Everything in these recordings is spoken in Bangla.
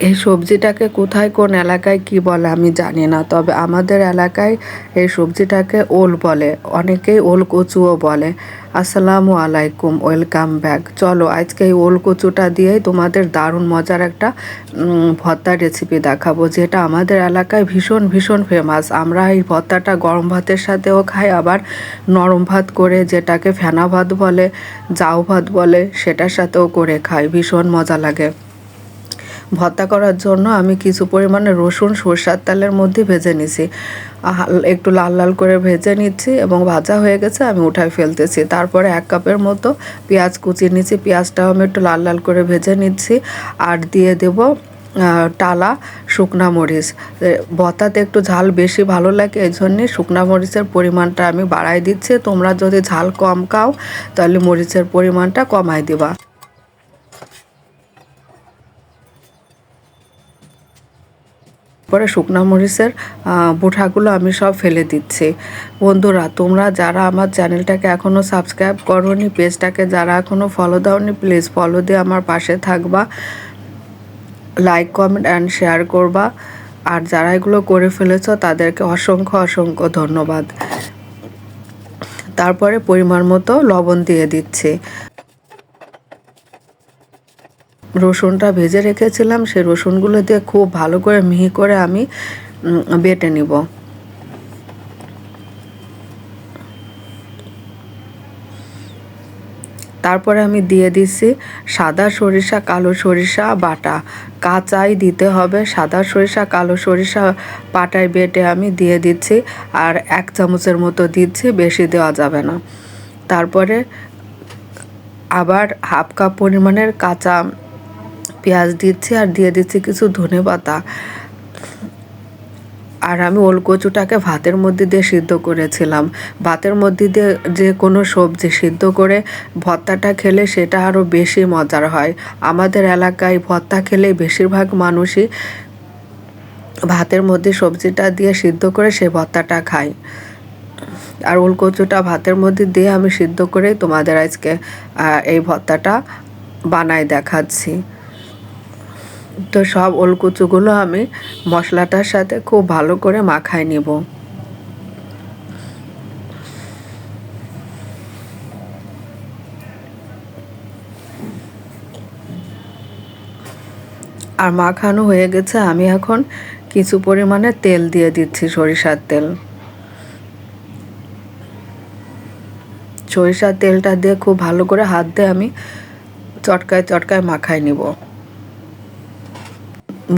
এই সবজিটাকে কোথায়, কোন এলাকায় কি বলে আমি জানি না। তবে আমাদের এলাকায় এই সবজিটাকে ওল বলে, অনেকেই ওল কচুও বলে। আসসালামু আলাইকুম, ওয়েলকাম ব্যাক। চলো, আজকে এই ওল কচুটা দিয়েই তোমাদের দারুণ মজার একটা ভর্তার রেসিপি দেখাবো, যেটা আমাদের এলাকায় ভীষণ ভীষণ ফেমাস আমরা এই ভর্তাটা গরম ভাতের সাথেও খাই, আবার নরম ভাত করে যেটাকে ফেনা ভাত বলে জাউ ভাত বলে, সেটার সাথেও করে খাই। ভীষণ মজা লাগে। ভর্তা করার জন্য আমি কিছু পরিমাণে রসুন, সরষার তেলের মধ্যে ভেজে নিছি। একটু লাল লাল করে ভেজে নিচ্ছি এবং ভাজা হয়ে গেছে, আমি উঠায় ফেলতেছি। তারপরে এক কাপের মতো পেঁয়াজ কুচিয়ে নিচ্ছি। পেঁয়াজটাও আমি একটু লাল লাল করে ভেজে নিচ্ছি। আর দিয়ে দেব টালা শুকনা মরিচ। বতাতে একটু ঝাল বেশি ভালো লাগে এই জন্যে শুকনা মরিচের পরিমাণটা আমি বাড়াই দিচ্ছি। তোমরা যদি ঝাল কম খাও, তাহলে মরিচের পরিমাণটা কমাই দিবা। পরে শুকনো মরিচের বুঠাগুলো আমি সব ফেলে দিচ্ছি। বন্ধুরা, তোমরা যারা আমার চ্যানেলটাকে এখনও সাবস্ক্রাইব করোনি, পেজটাকে যারা এখনও ফলো দাওনি প্লিজ ফলো দিয়ে আমার পাশে থাকবা। লাইক কমেন্ট অ্যান্ড শেয়ার করবা। আর যারা এগুলো করে ফেলেছ, তাদেরকে অসংখ্য অসংখ্য ধন্যবাদ। তারপরে পরিমাণ মতো লবণ দিয়ে দিচ্ছি। রসুনটা ভেজে রেখেছিলাম, সেই রসুনগুলো দিয়ে খুব ভালো করে মিহি করে আমি বেটে নিব। তারপরে আমি দিয়ে দিচ্ছি সাদা সরিষা, কালো সরিষা বাটা। কাঁচাই দিতে হবে, সাদা সরিষা, কালো সরিষা পাটায় বেটে আমি দিয়ে দিচ্ছি আর এক চামচের মতো দিচ্ছি, বেশি দেওয়া যাবে না। তারপরে আবার হাফ কাপ পরিমাণের কাঁচা পেঁয়াজ দিচ্ছি আর দিয়ে দিচ্ছি কিছু ধনে পাতা। আর আমি ওল কচুটাকে ভাতের মধ্যে দিয়ে সিদ্ধ করেছিলাম। ভাতের মধ্যে দিয়ে যে কোনো সবজি সিদ্ধ করে ভর্তাটা খেলে সেটা আরও বেশি মজার হয়। আমাদের এলাকায় ভর্তা খেলে বেশিরভাগ মানুষই ভাতের মধ্যে সবজিটা দিয়ে সিদ্ধ করে সেই ভর্তাটা খায়। আর ওল কচুটা ভাতের মধ্যে দিয়ে আমি সিদ্ধ করে তোমাদের আজকে এই ভর্তাটা বানায় দেখাচ্ছি। তো সব ওলকুচুগুলো আমি মশলাটার সাথে খুব ভালো করে মাখায় নিব। আর মাখানো হয়ে গেছে, আমি এখন কিছু পরিমাণে তেল দিয়ে দিচ্ছি সরিষার তেল। সরিষার তেলটা দিয়ে খুব ভালো করে হাত দিয়ে আমি চটকায় চটকায় মাখায় নিব।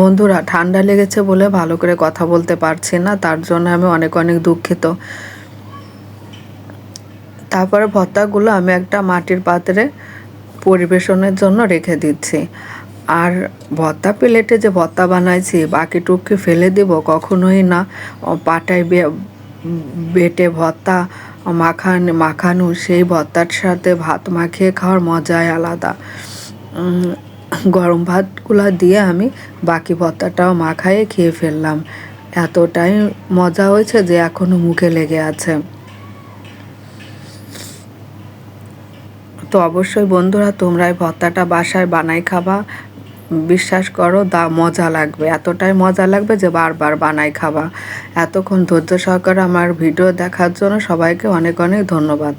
বন্ধুরা, ঠান্ডা লেগেছে বলে ভালো করে কথা বলতে পারছি না, তার জন্য আমি অনেক অনেক দুঃখিত। তারপরে ভর্তাগুলো আমি একটা মাটির পাত্রে পরিবেশনের জন্য রেখে দিচ্ছি। আর ভর্তা প্লেটে যে ভর্তা বানাইছি, বাকি টুককে ফেলে দেব, কখনোই না। পাটায় বেটে ভর্তা, মাখান মাখানো সেই ভর্তার সাথে ভাত মাখিয়ে খাওয়ার মজাই আলাদা। গরম ভাতগুলো দিয়ে আমি বাকি ভর্তাটাও মাখায়ে খেয়ে ফেললাম। এতটাই মজা হয়েছে যে এখনও মুখে লেগে আছে। তো অবশ্যই বন্ধুরা, তোমরা এই ভর্তাটা বাসায় বানাই খাবা। বিশ্বাস করো, দা মজা লাগবে। এতটাই মজা লাগবে যে বারবার বানাই খাবা। এতক্ষণ ধৈর্য সহকারে আমার ভিডিও দেখার জন্য সবাইকে অনেক অনেক ধন্যবাদ।